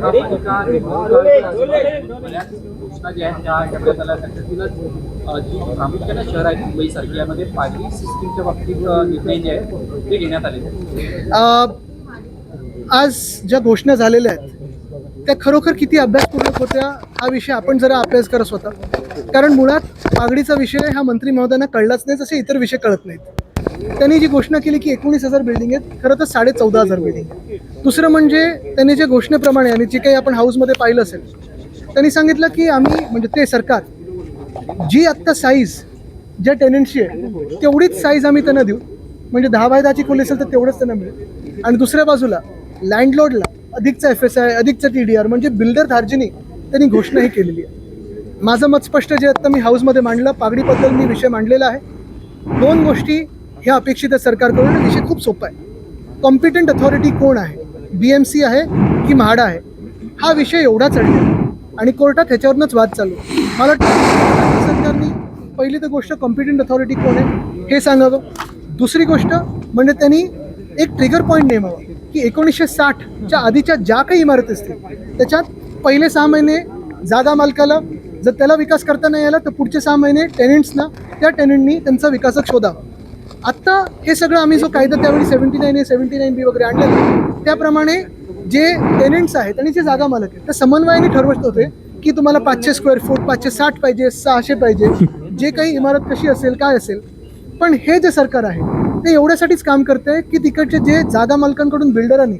महापालिका निवडणुका ज्या आहेत त्या करण्यात आल्या त्याच्यातीलच जी प्रामुख्याने शहर आहे मुंबई सारखी यामध्ये पाणी सिस्टीमच्या बाबतीत निर्णय जे आहेत ते घेण्यात आले आज ज्या घोषणा झालेल्या आहेत त्या खरोखर किती अभ्यासपूर्वक होत्या हा विषय आपण जरा अभ्यास करत होता कारण मुळात पागडीचा विषय हा मंत्री महोदयांना कळलाच नाही जसे इतर विषय कळत नाहीत. त्यांनी जी घोषणा केली की एकोणीस हजार बिल्डिंग आहेत खरं तर साडे चौदा हजार बिल्डिंग दुसरं म्हणजे त्यांनी जे घोषणेप्रमाणे आणि जे काही आपण हाऊसमध्ये पाहिलं असेल त्यांनी सांगितलं की आम्ही म्हणजे ते सरकार जी आत्ता साईज ज्या टेनन्सी आहे तेवढीच साईज आम्ही त्यांना देऊ. म्हणजे दहा बाय दहाची खोली असेल तर तेवढंच त्यांना मिळेल. आणि दुसऱ्या बाजूला लँडलॉर्डला अधिकचा एफ एस आय अधिकचा टी डी आर म्हणजे बिल्डर धार्जिनी त्यांनी घोषणाही केलेली आहे. माझं मत स्पष्ट जे आत्ता मी हाऊसमध्ये मांडलं पागडीबद्दल मी विषय मांडलेला आहे. दोन गोष्टी ह्या अपेक्षित आहे सरकारकडून विषय खूप सोपा आहे. कॉम्पिटंट अथॉरिटी कोण आहे? बी एम सी आहे की म्हाडा आहे? हा विषय एवढा चढला आणि कोर्टात ह्याच्यावरूनच वाद चालू. मला वाटतं सरकारने पहिली तर गोष्ट कॉम्पिटंट अथॉरिटी कोण आहे हे सांगावं. दुसरी गोष्ट म्हणजे त्यांनी एक ट्रिगर पॉईंट नेमावा की एकोणीसशे साठच्या आधीच्या ज्या काही इमारती असतील त्याच्यात पहिले सहा महिने जागा मालकाला जर त्याला विकास करता नाही आला तर पुढचे सहा महिने टेनेंट्सना त्या टेनेंटनी त्यांचा विकासक शोधावा. आत्ता हे सगळं आम्ही जो कायदा त्यावेळी seventy nine A seventy nine B वगैरे आणलेलं त्याप्रमाणे जे टेनेंट्स आहेत आणि जे जागा मालक आहेत त्या समन्वयाने ठरवत होते की तुम्हाला पाचशे स्क्वेअर फूट पाचशे साठ पाहिजे सहाशे पाहिजे जे काही इमारत कशी असेल काय असेल. पण हे जे सरकार आहे ते एवढ्यासाठीच काम करते की तिकडचे जे जागा मालकांकडून बिल्डरांनी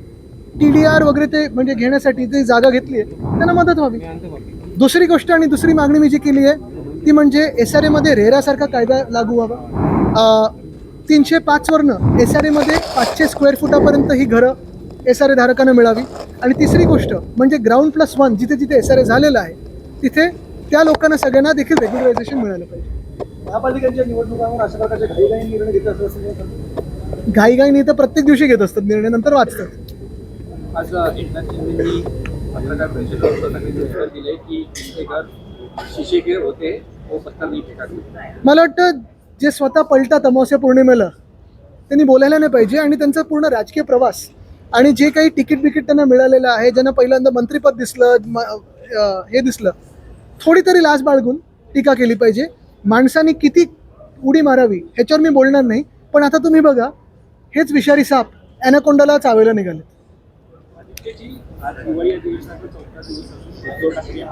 टी डी आर वगैरे ते म्हणजे घेण्यासाठी जी जागा घेतली आहे त्यांना मदत व्हावी. दुसरी गोष्ट आणि दुसरी मागणी मी जी केली आहे ती म्हणजे एस आर एमध्ये रेरासारखा कायदा लागू व्हावा. तीनशे पाचवरनं एस आर एमध्ये पाचशे स्क्वेअर फुटापर्यंत ही घरं एस आर ए धारकांना मिळावी. आणि तिसरी गोष्ट म्हणजे ग्राउंड प्लस वन जिथे जिथे एस आर ए झालेलं आहे तिथे त्या लोकांना सगळ्यांना देखील रेग्युलरायझेशन मिळालं पाहिजे. महापालिकांच्या निवडणुकांवर अशा प्रकारचे घाईघाई निर्णय घेत असं असं नाही. घाईघाईने तर प्रत्येक दिवशी घेत असतात निर्णय नंतर वाचतात. आज अ, एकनाथ शिंदेंनी पत्रकार परिषदेवर स्वतःने उत्तर दिले की ते घर शीशे के होते वो पत्थर नहीं फेंका मला वाटतं जे स्वतः पलटात अमावस्या पौर्णिमेला त्यांनी बोलायला नाही पाहिजे आणि त्यांचा पूर्ण राजकीय प्रवास आणि जे काही तिकीट बिकीट त्यांना मिळालेलं आहे ज्यांना पहिल्यांदा मंत्रिपद दिसलं म- हे दिसलं थोडी तरी लाज बाळगून टीका केली पाहिजे. माणसाने किती उडी मारावी ह्याच्यावर मी बोलणार नाही पण आता तुम्ही बघा हेच विषारी साप ॲनाकोंडाला चावायला निघाले